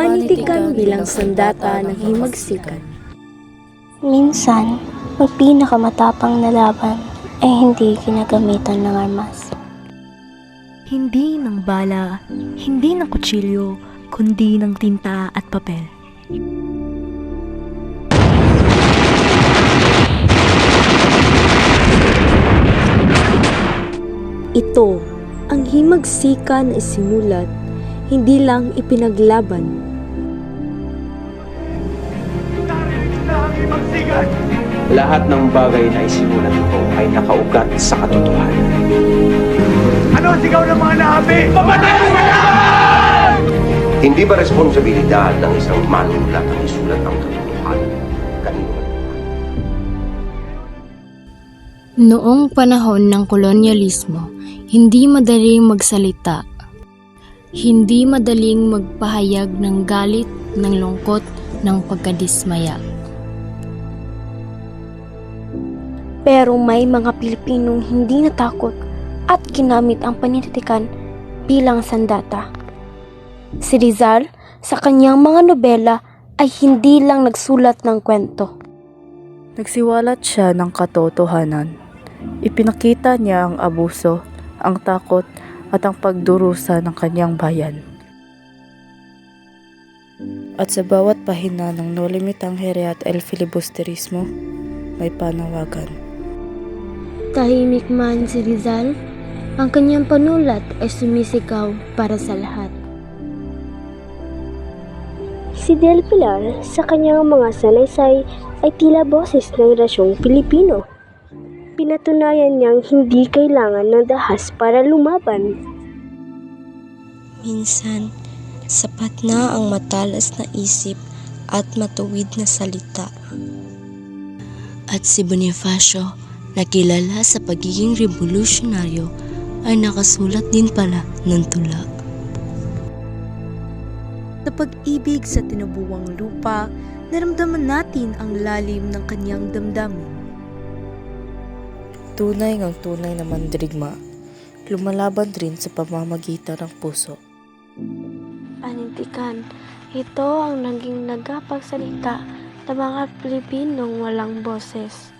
Panitikan bilang sandata ng himagsikan. Minsan, ang pinakamatapang na laban ay hindi ginagamitan ng armas. Hindi ng bala, hindi ng kutsilyo, kundi ng tinta at papel. Ito, ang himagsikan ay sinulat, hindi lang ipinaglaban. Lahat ng bagay na isinulat ko ay nakaugat sa katotohanan. Ano ang sigaw ng mga nahabi? Pamatay ang mga Hindi ba responsibilidad ng isang manulat ang isulat ang katotohanan? Kanino? Noong panahon ng kolonyalismo, hindi madaling magsalita. Hindi madaling magpahayag ng galit, ng lungkot, ng pagkadismaya. Pero may mga Pilipinong hindi natakot at ginamit ang paninitikan bilang sandata. Si Rizal, sa kanyang mga nobela, ay hindi lang nagsulat ng kwento. Nagsiwalat siya ng katotohanan. Ipinakita niya ang abuso, ang takot at ang pagdurusa ng kanyang bayan. At sa bawat pahina ng No Limitang Here at El Filibusterismo, may panawagan. Tahimik man si Rizal, ang kanyang panulat ay sumisigaw para sa lahat. Si Del Pilar sa kanyang mga salaysay ay tila boses ng rasyong Pilipino. Pinatunayan niyang hindi kailangan ng dahas para lumaban. Minsan, sapat na ang matalas na isip at matuwid na salita. At si Bonifacio, na kilala sa pagiging revolusyonaryo, ay nakasulat din pala ng tula. Sa pag-ibig sa tinubuwang lupa, naramdaman natin ang lalim ng kanyang damdamin. Tunay ngang tunay na mandirigma, lumalaban rin sa pamamagitan ng puso. Panintikan, ito ang naging nagapagsalita ng mga Pilipinong walang boses.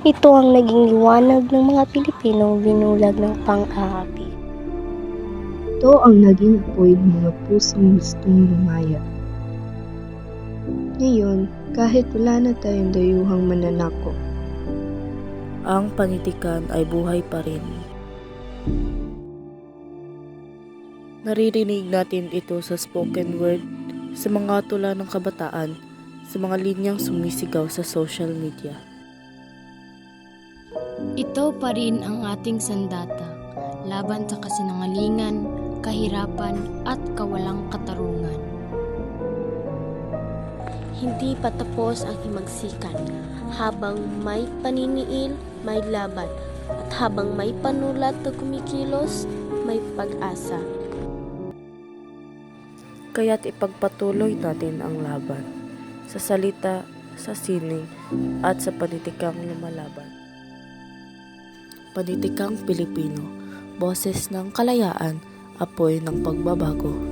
Ito ang naging liwanag ng mga Pilipinong binulag ng pang-aapi. Ito ang naging apoy ng mga pusong gustong lumaya. Ngayon, kahit wala na tayong dayuhang mananako, Ang panitikan ay buhay pa rin. Naririnig natin ito sa spoken word, sa mga tula ng kabataan, sa mga linyang sumisigaw sa social media. Ito pa rin ang ating sandata, laban sa kasinungalingan, kahirapan at kawalang katarungan. Hindi pa tapos ang himagsikan. Habang may paniniil, may laban. At habang may panulat na kumikilos, may pag-asa. Kaya't ipagpatuloy natin ang laban sa salita, sa sining, at sa panitikang lumalaban. Panitikang Pilipino, boses ng kalayaan, apoy ng pagbabago.